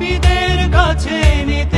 পাপীদের কাছে নিতে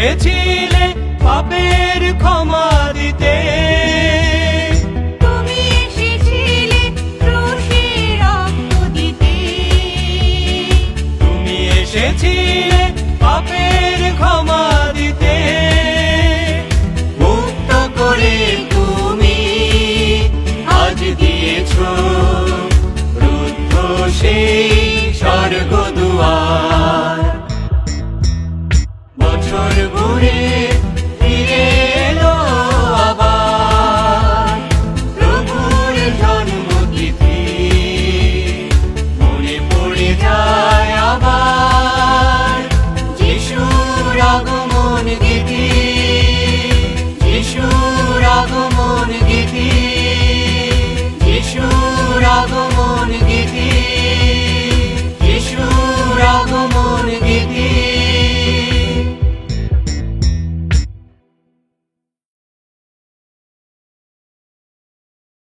এসেছিলে পাপের ক্ষমা বছর